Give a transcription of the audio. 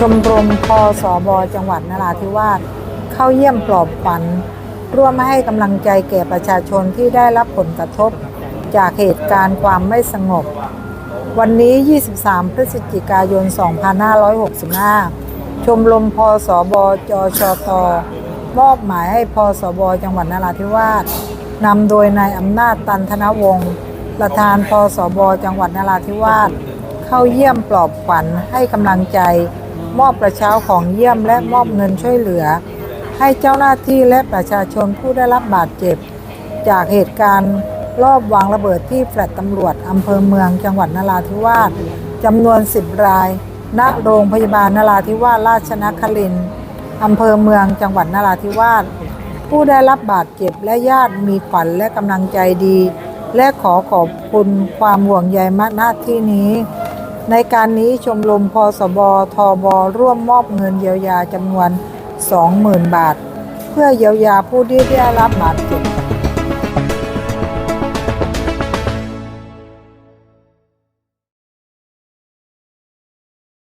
ชมรมพสบจังหวัดนราธิวาสเข้าเยี่ยมปลอบขวัญร่วมให้กำลังใจแก่ประชาชนที่ได้รับผลกระทบ จากเหตุการณ์ความไม่สงบ วันนี้ 23 พฤศจิกายน 2565 ชมรมพสบจอชตมอบหมายให้พสบจังหวัดนราธิวาสนำโดยนายอำนาจตันธนวงศ์ประธานพสบจังหวัดนราธิวาสเข้าเยี่ยมปลอบขวัญให้กำลังใจ มอบกระเช้าของเยี่ยมและมอบเงินช่วยเหลือ ให้เจ้าหน้าที่และประชาชนผู้ได้รับบาดเจ็บ จากเหตุการณ์รอบวางระเบิดที่แฟลตตำรวจอำเภอเมืองจังหวัดนราธิวาสจำนวน 10 ราย ณ โรงพยาบาลนราธิวาสราชนครินทร์อำเภอเมืองจังหวัดนราธิวาสผู้ได้รับบาดเจ็บและญาติมีขวัญและกำลังใจดี และขอขอบคุณความห่วงใยมาณที่นี้ ในการนี้ชมรมพสบทบร่วมมอบเงินเยียวยาจำนวน 20,000 บาท เพื่อเยียวยาผู้ที่ได้รับบาดเจ็บ